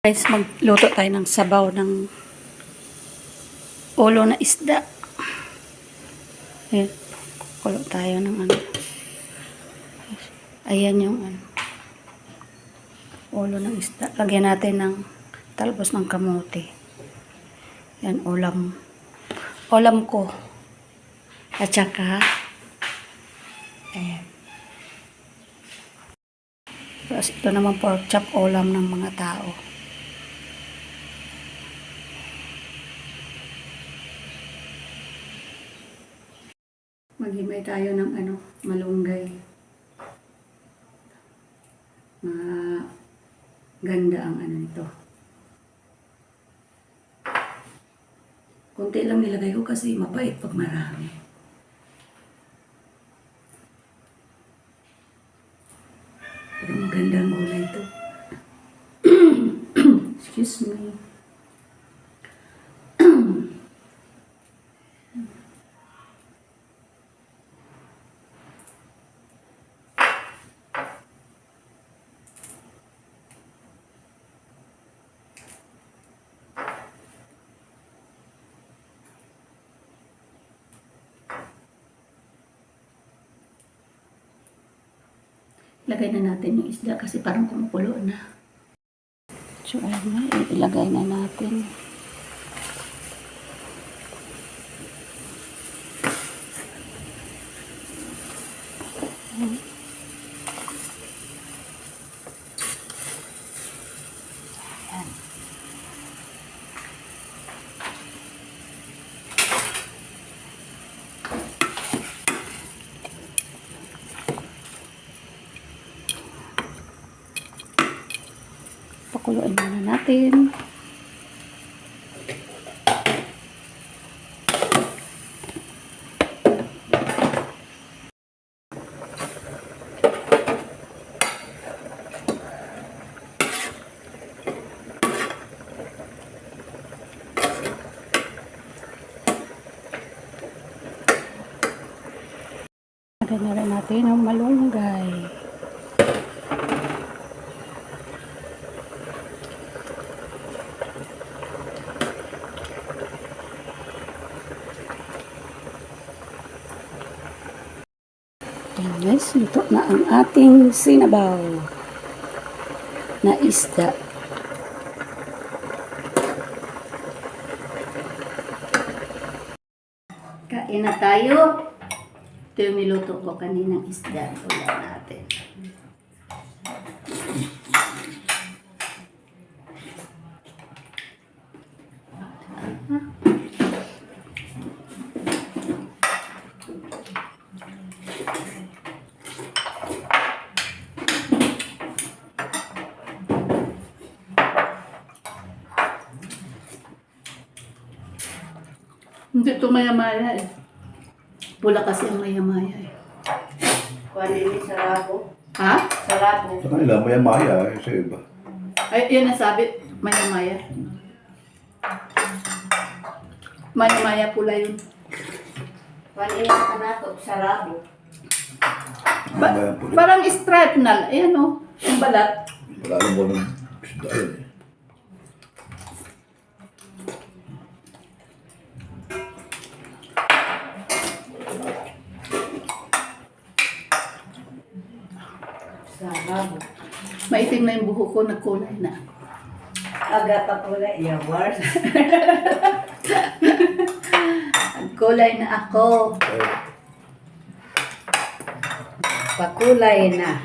Guys, magluto tayo ng sabaw ng ulo na isda. Ayan. Kulo tayo ng ano. Ayan yung ano. Ulo ng isda. Lagyan natin ng talbos ng kamote. Yan, ulam. Ulam ko. At saka, ayan. Tapos ito naman pork chop ulam ng mga tao. Maghimay tayo ng ano, malunggay. Mga ganda ang ano nito. Kunti lang nilagay ko kasi mabait pag marami. Pero maganda ang gulay ito. Excuse me. Lagay na natin yung isda kasi parang kumukulo na. So, ayun na. Ilagay na natin. Ayan. Pakuluin muna natin. Rin natin ang malunggay. Ayan guys, luto na ang ating sinabaw na isda. Kain na tayo. Ito yung niluto ko kaninang isda. Ulan natin. Hindi ito maya-maya eh. Pula kasi ang maya-maya eh. Kuwan din sa labo. Ha? Sa labo. Sa kanila, maya maya eh, sa iba. Ay, yan ang sabi. Maya-maya. Maya-maya pula yun. Kuwan din sa kanato. Sa labo. Ba- parang stripe na. Ayan o. Yung balat. Wala alam mo ng isda yun eh. Sa labo. Maitim na yung buho ko. Nagkulay na. Aga pa pula. Yeah, wars. Nagkulay na ako. Pakulay na.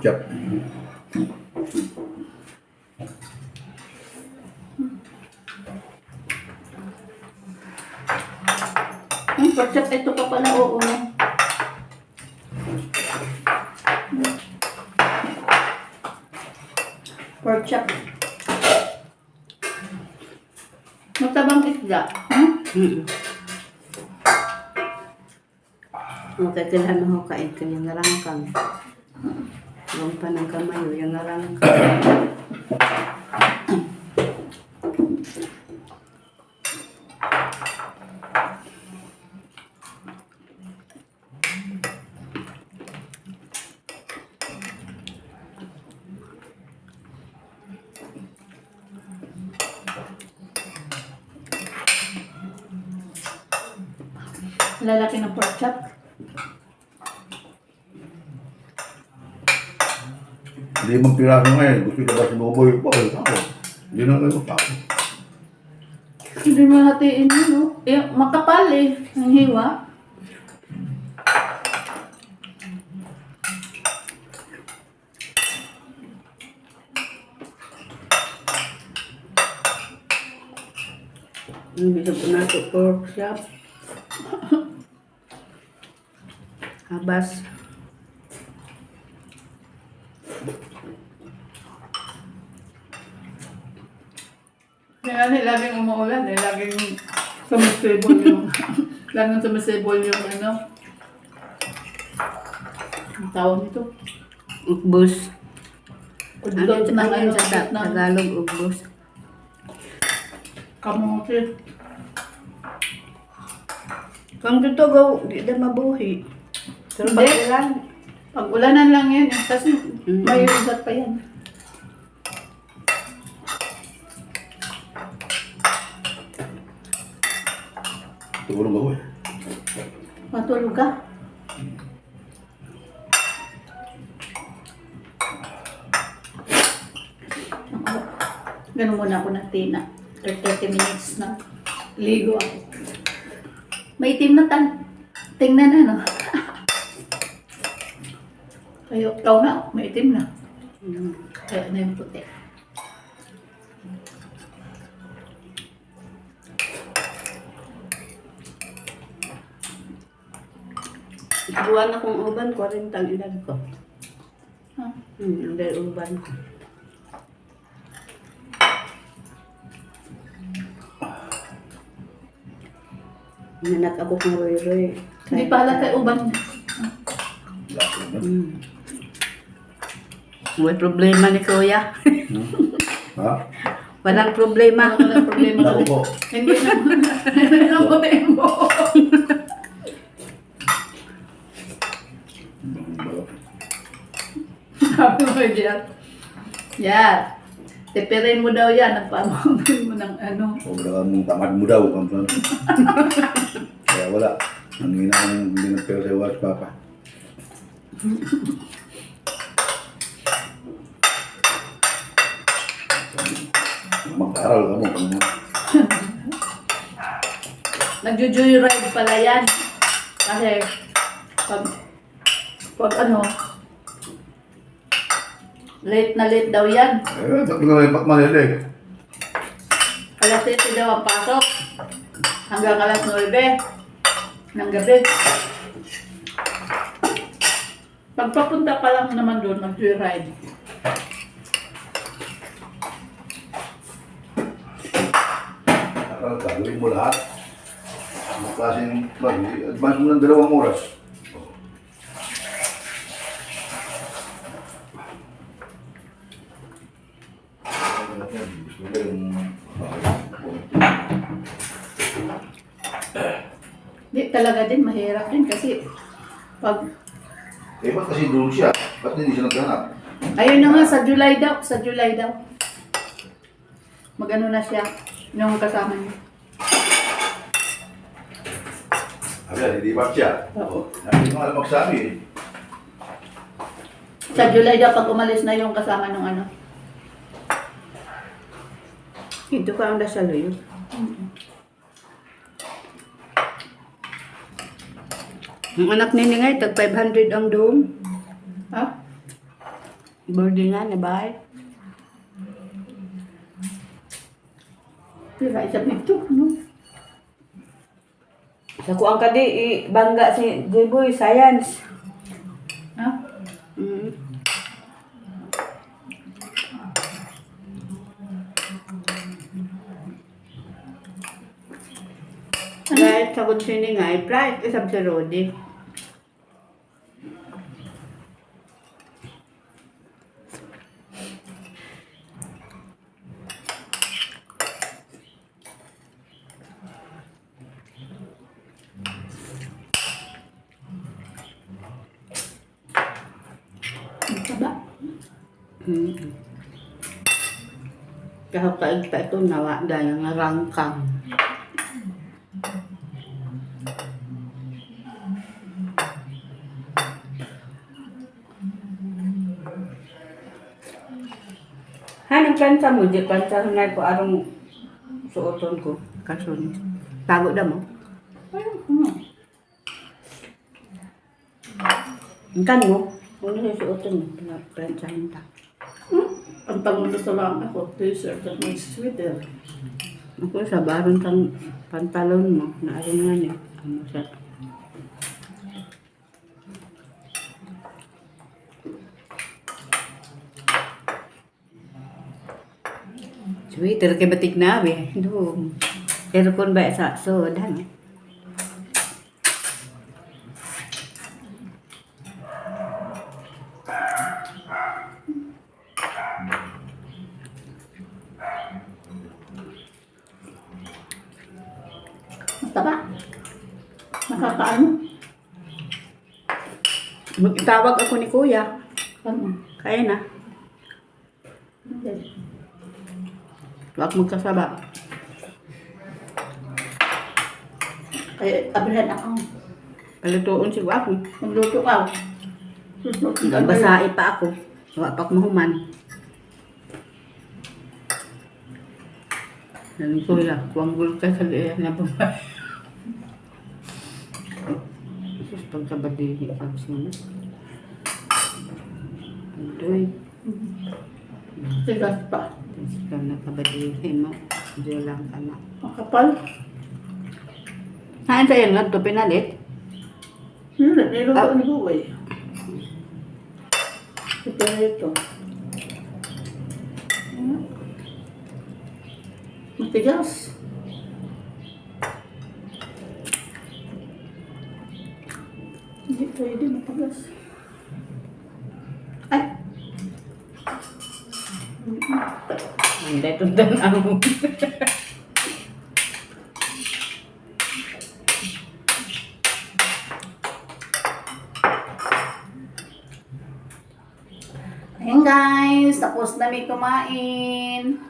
chop. Hmm, porchop, ito pa pala. Oo. no. Pork chop. Matabang isda. Hmm? Mm. Okay, kailangan mo kain ka yung narangkang. Yung pa ng kamayo, yung narangkang. Lalaki ng pork chop. Limang piraso ngayon. Gusto ko ba si Boboy pa? Ako. Hindi na pa ako. Hindi mo hatiin yun, no? Eh, makapal eh. Ang hiwa. Hindi sa po nato pork chop. Habas. Kaya nga laging umuulan eh. Laging sumisibol yung... laging sumisibol yung ano. Ang tawag nito. Udot yun ng ano sa udot ng Tagalog ukbus? kamote. Kung dito go, di na mabuhi. Pero Hindi. pag ulan, Pag ulanan lang yan eh. Kasi Mm. may ugat pa yan. Tulong ako eh. Matulog ka? Ganun muna ako ng tina. 30 minutes na. Ligo ako. May itim na tan. Tingnan na, no? Kayo, ikaw na, may itim na. mm, Kaya na yung puti. Buwan akong uban, 40 ang edad ko. Ha? Hmm, ang dahil uban ko. Nanak ako kung roy-roy. Hindi pala kay uban. Hmm. May problema ni Kuya. Ha? Walang problema. Wala walang problema kami. po. Hindi naman. Hindi naman puti mo. Sabi mo kay Jet. Yan. Tipirin mo daw yan. Nagpamangkin mo ng ano. Sobra ka mong tamad mo daw. Kampan. Kaya wala. Nangina ko ng hindi ng pera sa iwas, Papa. Mag-aral ka mo. Nagjo-joyride pala yan. Kasi pag, pag ano, late na late daw yan. eh, tatlo na yung Manila eh. Alas 7 daw ang pasok. Hanggang alas 9 ng gabi. Pagpapunta pa lang naman doon, mag-joyride. Aral ka, gawin mo lahat. Ang klaseng advance mo ng dalawang oras. Gusto ko yung... Di talaga din, mahirap din kasi pag, Eh, ba't kasi doon siya? Ba't hindi siya naghanap? ayun na nga, sa July daw, sa July daw. Magano na siya, yung kasama niya. Aga, hindi ba siya? Oo. Hindi ko alam magsabi eh. Sa July daw, pag umalis na yung kasama ng ano. Ito ka ang dasaloy. Ang anak ni Ningay, tag 500 ang doon. Ha? Boarding nga na bahay. Tira, isa dito, no? Sa kuang kadi, i bangga si J-Boy, science. Ha? Mm. Dahil sa kung sini nga, i-flight isang si Rodi. Kaya kaig pa ito nawa dahil nga rangkang. Hanang plancha mo, di plancha na ko arong suoton ko. Kasun. Tago na mo. Ano? Ang kan mo, kung ano nasa suoton mo, plancha mo. Na sa lang ako, t-shirt at may sweater. Ako sa baron kang pantalon mo, na aron nga niya. Ano siya? Sweeter kay batik na be. Do. Aircon ba sa sodan? Mataba. Nakakaano? Magtawag ako ni Kuya. Ano? Kaya na. Huwag magkasaba. Ay, abrihan ako. Palutuon si ako. Magluto ka. Basahi pa ako. Wala pa mahuman. Yan kuya, kuwanggol ka sa liyan na babae. Pagkabadihi ang sino. Adoy, Sigas pa. tapos ka nakabadihi mo. Diyo lang ka na. Makapal. Saan sa'yo nga ito pinalit? Hindi, Ah. ni Buway. Ito na ito. Hmm. Matigas. Hindi pwede matigas. Ay! Hindi, ito dan ako. Ayan guys, tapos na may kumain.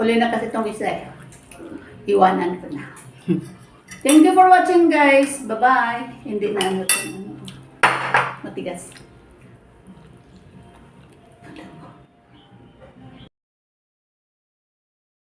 Huli na kasi itong isa eh. Iwanan ko na. Thank you for watching guys. Bye-bye. Hindi na ano ito. Matigas.